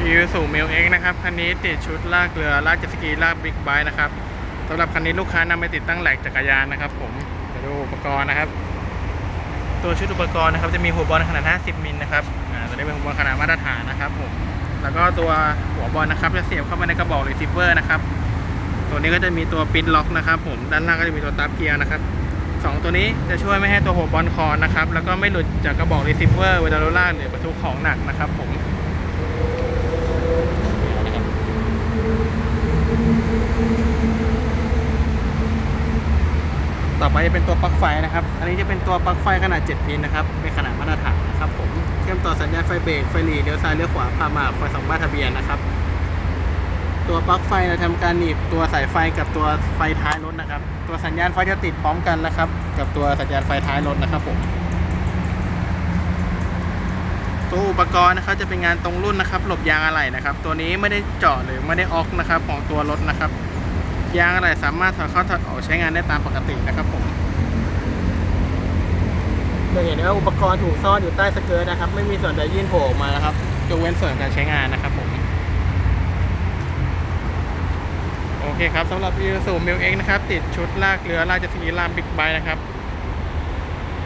อีสูมิลเอ็กนะครับ คันนี้ติดชุดลากเรือ ลากเจ็ตสกี ลากบิ๊กไบค์นะครับสำหรับคันนี้ลูกค้านำไปติดตั้งแหลกจักรยานนะครับ ผมเดี๋ยวดูอุปกรณ์นะครับ ตัวชุดอุปกรณ์นะครับ จะมีหัวบอลขนาด 50 มิลนะครับอ่าตัวนี้เป็นหัวบอลขนาดมาตรฐานนะครับผมแล้วก็ตัวหัวบอลนะครับจะเสียบเข้ามาในกระบอกรีเซิเวอร์นะครับตัวนี้ก็จะมีตัวปินล็อกนะครับ ผมด้านล่างก็จะมีตัวตับเกียร์นะครับสองตัวนี้จะช่วยไม่ให้ตัวหัวบอลคอนนะครับ แล้วก็ไม่หลุดจากกระบอกรีเซิเวอร์เวลาเราลากหรือบรรทุกของหนักนะครับ ผม ต่อไปจะเป็นตัวปลั๊กไฟนะครับ อันนี้จะเป็นตัวปลั๊กไฟขนาด 7 พินนะครับ เป็นขนาดมาตรฐานนะครับผม เชื่อมต่อสัญญาณไฟเบรก ไฟหลีเลี้ยวซ้ายเลี้ยวขวา พามาไฟสองบ้านทะเบียนนะครับ ตัวปลั๊กไฟเราทำการหนีบตัวสายไฟกับตัวไฟท้ายรถนะครับ ตัวสัญญาณไฟจะติดพร้อมกันนะครับ กับตัวสัญญาณไฟท้ายรถนะครับผมตัวอุปกรณ์นะครับจะเป็นงานตรงรุ่นนะครับ หลบยางอะไหล่นะครับ ตัวนี้ไม่ได้เจาะหรือไม่ได้ออกนะครับ ของตัวรถนะครับ ยางอะไหล่สามารถถอดเข้าถอดออกใช้งานได้ตามปกตินะครับผมจะเห็นว่าอุปกรณ์ถูกซ่อนอยู่ใต้สเกิร์ตนะครับ ไม่มีส่วนใดยื่นโผล่ออกมานะครับยกเว้นส่วนการใช้งานนะครับผมโอเคครับสำหรับ Isuzu m i l X นะครับ ติดชุดลากเรือลากเจ็ตสกีลากบิ๊กไบค์นะครับ